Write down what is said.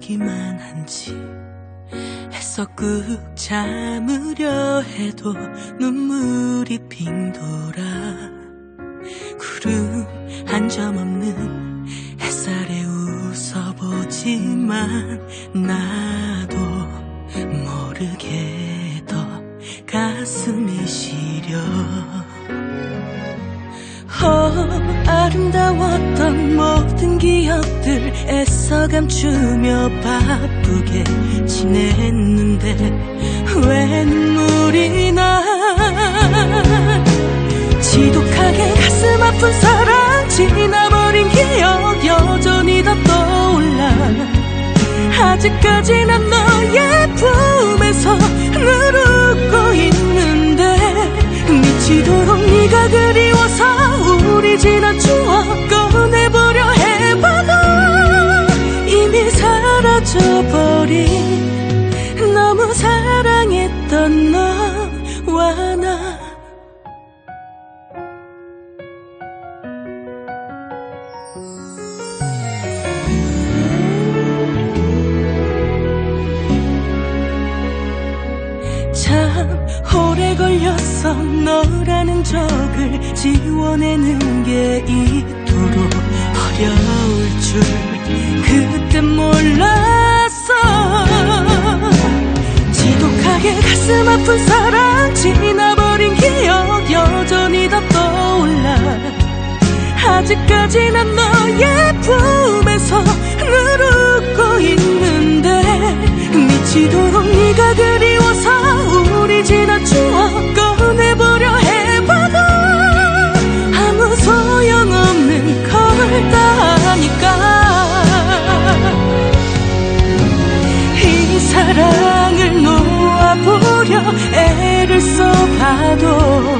아프기만 한지 애써 꾹 참으려 해도 눈물이 핑 돌아. 구름 한 점 없는 햇살에 웃어보지만 나도 모르게 더 가슴이 시려. 어, 애써 감추며 바쁘게 지냈는데 왜 눈물이 나? 지독하게 가슴 아픈 사랑 지나버린 기억 여전히 다 떠올라. 아직까지 난 너의 품에서 늘 웃고 있는데 미치도록 네가 그 사라져버린 너무 사랑했던 너와 나. 참 오래 걸렸어 너라는 적을 지워내는 게 이토록 어려울 줄 그때 몰 아픈 사랑 지나버린 기억 여전히 다 떠올라. 아직까지 난 너의 품 속 봐도